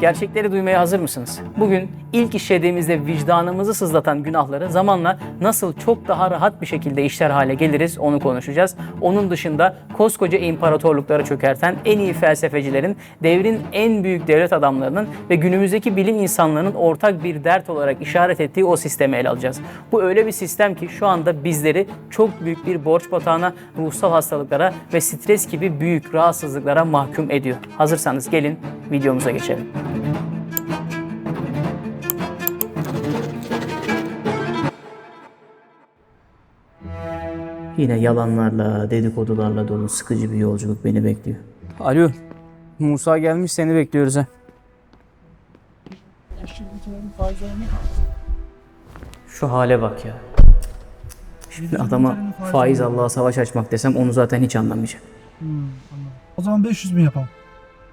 Gerçekleri duymaya hazır mısınız? Bugün ilk işlediğimizde vicdanımızı sızlatan günahları zamanla nasıl çok daha rahat bir şekilde işler hale geliriz onu konuşacağız. Onun dışında koskoca imparatorlukları çökerten en iyi felsefecilerin, devrin en büyük devlet adamlarının ve günümüzdeki bilim insanlarının ortak bir dert olarak işaret ettiği o sistemi ele alacağız. Bu öyle bir sistem ki şu anda bizleri çok büyük bir borç batağına, ruhsal hastalıklara ve stres gibi büyük rahatsızlıklara mahkum ediyor. Hazırsanız gelin videomuza geçelim. Yine yalanlarla, dedikodularla dolu sıkıcı bir yolculuk beni bekliyor. Alo, Musa gelmiş seni bekliyoruz ha. Şu hale bak ya. Şimdi adama faiz Allah'a savaş açmak desem onu zaten hiç anlamayacak. O zaman 500 bin yapalım.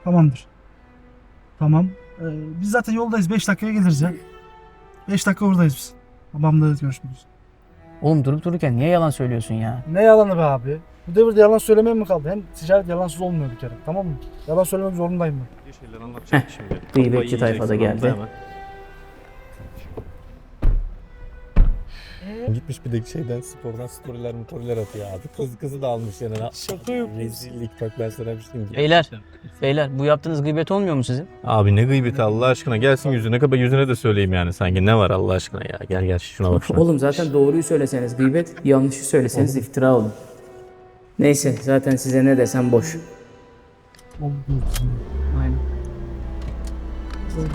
Tamamdır. Tamam. Ee, biz zaten yoldayız. 5 dakikaya geliriz ya. 5 dakika oradayız biz. Tamamdır görüşürüz. Oğlum durup dururken niye yalan söylüyorsun ya? Ne yalanı be abi? Bu devirde yalan söylemeye mi kaldı? Hem ticaret yalansız olmuyor bir kere. Tamam mı? Yalan söylemek zorundayım ben. Bir şeyler anlatacak şimdi. Gıybetçi Kafayı da yiyeceksin geldi. hemen. Gitmiş bir de şeyden spordan storyler motorlar atıyor abi. Kız kızı da almış yanına. Şaka yapıyorsun. Rezillik bak ben sana bir şey diyeyim. Beyler, beyler bu yaptığınız gıybet olmuyor mu sizin? Abi ne gıybeti Allah aşkına gelsin yüzüne kaba yüzüne de söyleyeyim yani sanki ne var Allah aşkına ya gel gel şuna bak şuna. Oğlum zaten doğruyu söyleseniz gıybet, yanlışı söyleseniz iftira olur. Neyse zaten size ne desem boş.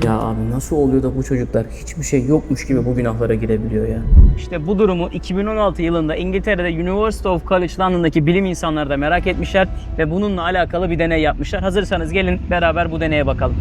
Ya abi nasıl oluyor da bu çocuklar hiçbir şey yokmuş gibi bu günahlara girebiliyor ya? İşte bu durumu 2016 yılında İngiltere'de University of College London'daki bilim insanları da merak etmişler ve bununla alakalı bir deney yapmışlar. Hazırsanız gelin beraber bu deneye bakalım.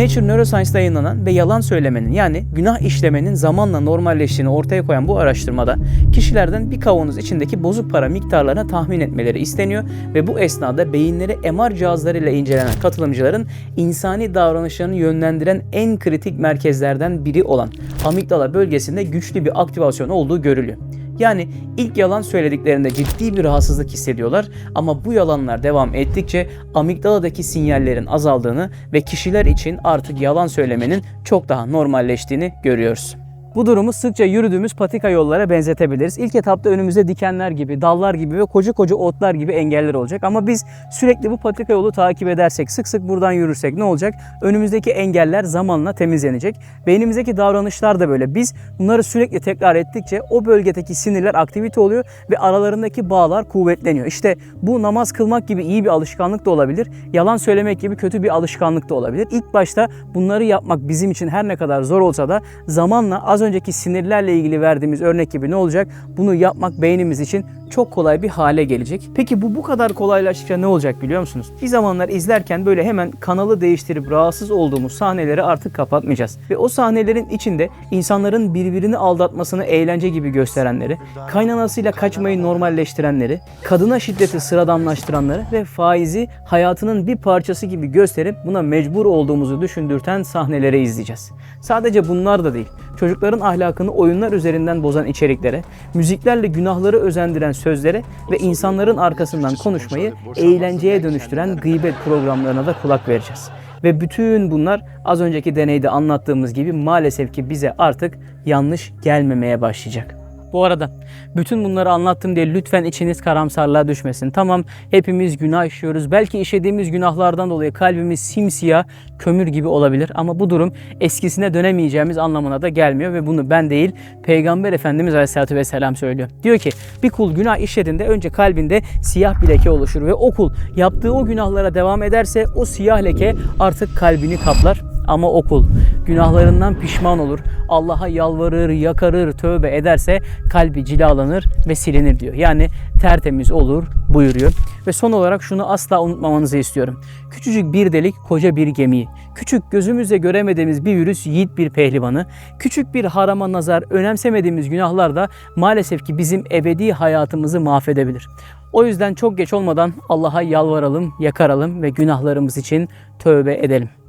Nature Neuroscience'da yayınlanan ve yalan söylemenin yani günah işlemenin zamanla normalleştiğini ortaya koyan bu araştırmada kişilerden bir kavanoz içindeki bozuk para miktarlarını tahmin etmeleri isteniyor ve bu esnada beyinleri MR cihazlarıyla incelenen katılımcıların insani davranışlarını yönlendiren en kritik merkezlerden biri olan amigdala bölgesinde güçlü bir aktivasyon olduğu görülüyor. Yani ilk yalan söylediklerinde ciddi bir rahatsızlık hissediyorlar ama bu yalanlar devam ettikçe amigdaladaki sinyallerin azaldığını ve kişiler için artık yalan söylemenin çok daha normalleştiğini görüyoruz. Bu durumu sıkça yürüdüğümüz patika yollara benzetebiliriz. İlk etapta önümüzde dikenler gibi, dallar gibi ve koca koca otlar gibi engeller olacak. Ama biz sürekli bu patika yolu takip edersek, sık sık buradan yürürsek ne olacak? Önümüzdeki engeller zamanla temizlenecek. Beynimizdeki davranışlar da böyle. Biz bunları sürekli tekrar ettikçe o bölgedeki sinirler aktivite oluyor ve aralarındaki bağlar kuvvetleniyor. İşte bu namaz kılmak gibi iyi bir alışkanlık da olabilir. Yalan söylemek gibi kötü bir alışkanlık da olabilir. İlk başta bunları yapmak bizim için her ne kadar zor olsa da zamanla az önceki sinirlerle ilgili verdiğimiz örnek gibi ne olacak? Bunu yapmak beynimiz için çok kolay bir hale gelecek. Peki bu bu kadar kolaylaştıkça ne olacak biliyor musunuz? Bir zamanlar izlerken böyle hemen kanalı değiştirip rahatsız olduğumuz sahneleri artık kapatmayacağız. Ve o sahnelerin içinde insanların birbirini aldatmasını eğlence gibi gösterenleri, kaynanasıyla kaçmayı normalleştirenleri, kadına şiddeti sıradanlaştıranları ve faizi hayatının bir parçası gibi gösterip buna mecbur olduğumuzu düşündürten sahneleri izleyeceğiz. Sadece bunlar da değil. Çocukların ahlakını oyunlar üzerinden bozan içeriklere, müziklerle günahları özendiren sözlere ve insanların arkasından konuşmayı eğlenceye dönüştüren gıybet programlarına da kulak vereceğiz. Ve bütün bunlar az önceki deneyde anlattığımız gibi maalesef ki bize artık yanlış gelmemeye başlayacak. Bu arada bütün bunları anlattım diye lütfen içiniz karamsarlığa düşmesin. Tamam hepimiz günah işliyoruz. Belki işlediğimiz günahlardan dolayı kalbimiz simsiyah, kömür gibi olabilir. Ama bu durum eskisine dönemeyeceğimiz anlamına da gelmiyor. Ve bunu ben değil Peygamber Efendimiz Aleyhisselatü Vesselam söylüyor. Diyor ki bir kul günah işlediğinde önce kalbinde siyah bir leke oluşur. Ve o kul yaptığı o günahlara devam ederse o siyah leke artık kalbini kaplar. Ama o kul günahlarından pişman olur, Allah'a yalvarır, yakarır, tövbe ederse kalbi cilalanır ve silinir diyor. Yani tertemiz olur buyuruyor. Ve son olarak şunu asla unutmamanızı istiyorum. Küçücük bir delik koca bir gemiyi, küçük gözümüzle göremediğimiz bir virüs yiğit bir pehlivanı, küçük bir harama nazar önemsemediğimiz günahlar da maalesef ki bizim ebedi hayatımızı mahvedebilir. O yüzden çok geç olmadan Allah'a yalvaralım, yakaralım ve günahlarımız için tövbe edelim.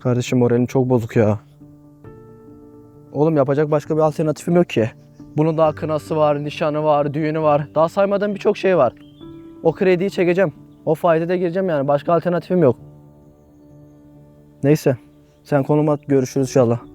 Kardeşim moralin çok bozuk ya. Oğlum yapacak başka bir alternatifim yok ki. Bunun daha kınası var, nişanı var, düğünü var. Daha saymadığım birçok şey var. O krediyi çekeceğim. O faize de gireceğim yani. Başka alternatifim yok. Neyse. Sen konum at görüşürüz inşallah.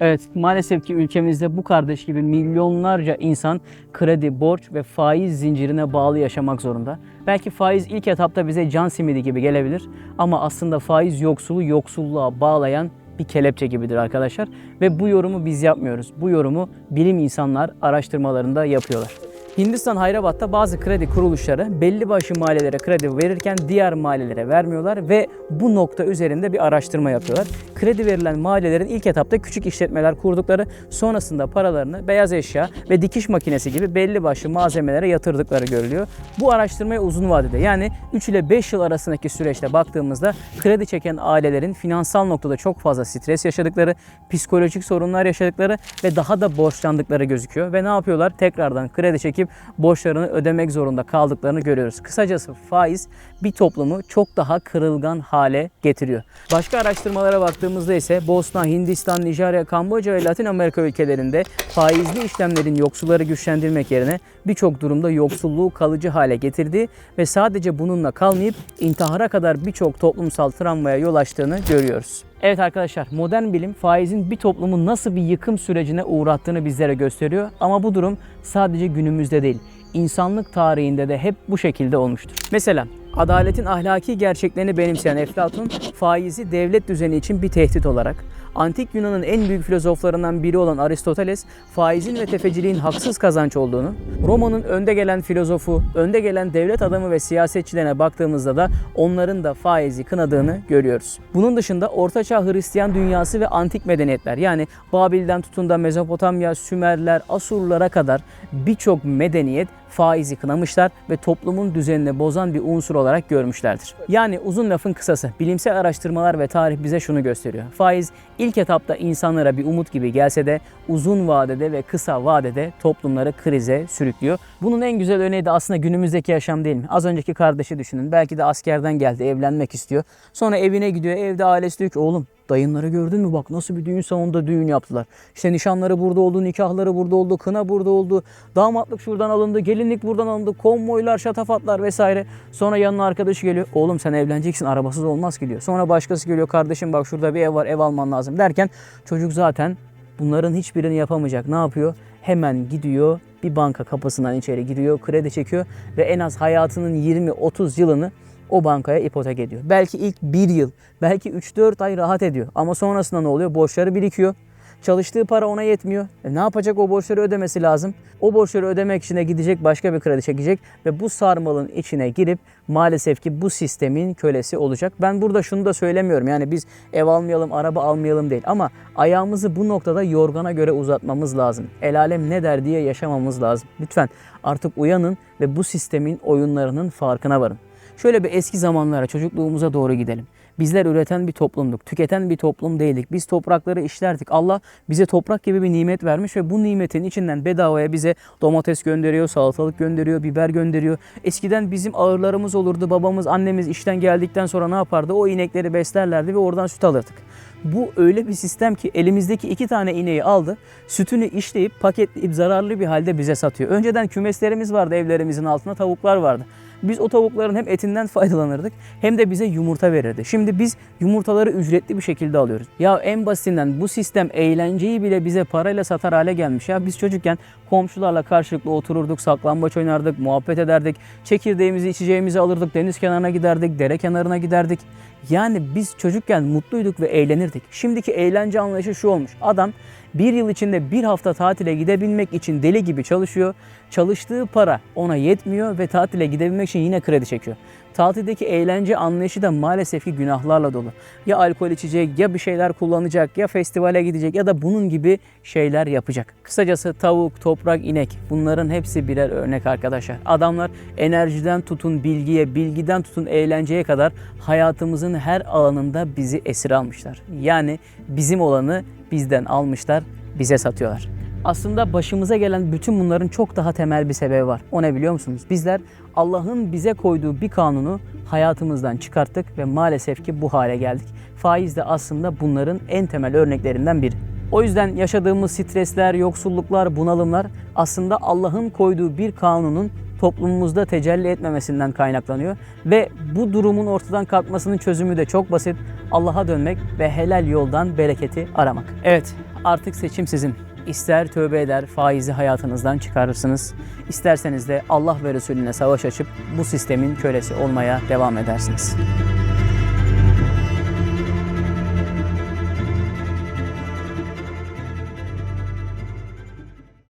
Evet maalesef ki ülkemizde bu kardeş gibi milyonlarca insan kredi, borç ve faiz zincirine bağlı yaşamak zorunda. Belki faiz ilk etapta bize can simidi gibi gelebilir ama aslında faiz yoksulu yoksulluğa bağlayan bir kelepçe gibidir arkadaşlar. Ve bu yorumu biz yapmıyoruz. Bu yorumu bilim insanlar araştırmalarında yapıyorlar. Hindistan Hayrabat'ta bazı kredi kuruluşları belli başlı mahallelere kredi verirken diğer mahallelere vermiyorlar ve bu nokta üzerinde bir araştırma yapıyorlar. Kredi verilen mahallelerin ilk etapta küçük işletmeler kurdukları, sonrasında paralarını beyaz eşya ve dikiş makinesi gibi belli başlı malzemelere yatırdıkları görülüyor. Bu araştırmaya uzun vadede yani 3 ile 5 yıl arasındaki süreçte baktığımızda kredi çeken ailelerin finansal noktada çok fazla stres yaşadıkları, psikolojik sorunlar yaşadıkları ve daha da borçlandıkları gözüküyor. Ve ne yapıyorlar? Tekrardan kredi çekip borçlarını ödemek zorunda kaldıklarını görüyoruz. Kısacası faiz bir toplumu çok daha kırılgan hale getiriyor. Başka araştırmalara baktığımızda ise Bosna, Hindistan, Nijerya, Kamboçya ve Latin Amerika ülkelerinde faizli işlemlerin yoksulları güçlendirmek yerine birçok durumda yoksulluğu kalıcı hale getirdiği ve sadece bununla kalmayıp intihara kadar birçok toplumsal travmaya yol açtığını görüyoruz. Evet arkadaşlar modern bilim faizin bir toplumu nasıl bir yıkım sürecine uğrattığını bizlere gösteriyor. Ama bu durum sadece günümüzde değil insanlık tarihinde de hep bu şekilde olmuştur. Mesela adaletin ahlaki gerçeklerini benimseyen Eflatun faizi devlet düzeni için bir tehdit olarak, Antik Yunan'ın en büyük filozoflarından biri olan Aristoteles faizin ve tefeciliğin haksız kazanç olduğunu, Roma'nın önde gelen filozofu, önde gelen devlet adamı ve siyasetçilerine baktığımızda da onların da faizi kınadığını görüyoruz. Bunun dışında Ortaçağ Hristiyan dünyası ve antik medeniyetler yani Babil'den tutun da Mezopotamya, Sümerler, Asurlara kadar birçok medeniyet faizi kınamışlar ve toplumun düzenini bozan bir unsur olarak görmüşlerdir. Yani uzun lafın kısası bilimsel araştırmalar ve tarih bize şunu gösteriyor. Faiz ilk etapta insanlara bir umut gibi gelse de uzun vadede ve kısa vadede toplumları krize sürüklüyor. Bunun en güzel örneği de aslında günümüzdeki yaşam değil mi? Az önceki kardeşi düşünün. Belki de askerden geldi, evlenmek istiyor. Sonra evine gidiyor, evde ailesi diyor ki oğlum Dayınları gördün mü bak nasıl bir düğün salonunda düğün yaptılar. İşte nişanları burada oldu, nikahları burada oldu, kına burada oldu. Damatlık şuradan alındı, gelinlik buradan alındı, konvoylar, şatafatlar vesaire. Sonra yanına arkadaşı geliyor. Oğlum sen evleneceksin arabasız olmaz ki diyor. Sonra başkası geliyor kardeşim bak şurada bir ev var ev alman lazım derken çocuk zaten bunların hiçbirini yapamayacak. Ne yapıyor? Hemen gidiyor bir banka kapısından içeri giriyor, kredi çekiyor ve en az hayatının 20-30 yılını o bankaya ipotek ediyor. Belki ilk bir yıl, belki 3-4 ay rahat ediyor. Ama sonrasında ne oluyor? Borçları birikiyor. Çalıştığı para ona yetmiyor. E ne yapacak? O borçları ödemesi lazım. O borçları ödemek için de gidecek başka bir kredi çekecek ve bu sarmalın içine girip maalesef ki bu sistemin kölesi olacak. Ben burada şunu da söylemiyorum. Yani biz ev almayalım, araba almayalım değil ama ayağımızı bu noktada yorgana göre uzatmamız lazım. El alem ne der diye yaşamamız lazım. Lütfen artık uyanın ve bu sistemin oyunlarının farkına varın. Şöyle bir eski zamanlara, çocukluğumuza doğru gidelim. Bizler üreten bir toplumduk, tüketen bir toplum değildik. Biz toprakları işlerdik. Allah bize toprak gibi bir nimet vermiş ve bu nimetin içinden bedavaya bize domates gönderiyor, salatalık gönderiyor, biber gönderiyor. Eskiden bizim ağırlarımız olurdu. Babamız, annemiz işten geldikten sonra ne yapardı? O inekleri beslerlerdi ve oradan süt alırdık. Bu öyle bir sistem ki elimizdeki iki tane ineği aldı, sütünü işleyip paketleyip zararlı bir halde bize satıyor. Önceden kümeslerimiz vardı evlerimizin altında, tavuklar vardı. Biz o tavukların hem etinden faydalanırdık hem de bize yumurta verirdi. Şimdi biz yumurtaları ücretli bir şekilde alıyoruz. Ya en basitinden bu sistem eğlenceyi bile bize parayla satar hale gelmiş. Ya biz çocukken komşularla karşılıklı otururduk, saklambaç oynardık, muhabbet ederdik. Çekirdeğimizi, içeceğimizi alırdık, deniz kenarına giderdik, dere kenarına giderdik. Yani biz çocukken mutluyduk ve eğlenirdik. Şimdiki eğlence anlayışı şu olmuş. Adam bir yıl içinde bir hafta tatile gidebilmek için deli gibi çalışıyor. Çalıştığı para ona yetmiyor ve tatile gidebilmek için yine kredi çekiyor. Tatildeki eğlence anlayışı da maalesef ki günahlarla dolu. Ya alkol içecek, ya bir şeyler kullanacak, ya festivale gidecek ya da bunun gibi şeyler yapacak. Kısacası tavuk, toprak, inek bunların hepsi birer örnek arkadaşlar. Adamlar enerjiden tutun bilgiye, bilgiden tutun eğlenceye kadar hayatımızın her alanında bizi esir almışlar. Yani bizim olanı bizden almışlar, bize satıyorlar. Aslında başımıza gelen bütün bunların çok daha temel bir sebebi var. O ne biliyor musunuz? Bizler Allah'ın bize koyduğu bir kanunu hayatımızdan çıkarttık ve maalesef ki bu hale geldik. Faiz de aslında bunların en temel örneklerinden biri. O yüzden yaşadığımız stresler, yoksulluklar, bunalımlar aslında Allah'ın koyduğu bir kanunun toplumumuzda tecelli etmemesinden kaynaklanıyor ve bu durumun ortadan kalkmasının çözümü de çok basit. Allah'a dönmek ve helal yoldan bereketi aramak. Evet, artık seçim sizin. İster tövbe eder, faizi hayatınızdan çıkarırsınız. İsterseniz de Allah ve Resulüne savaş açıp bu sistemin kölesi olmaya devam edersiniz.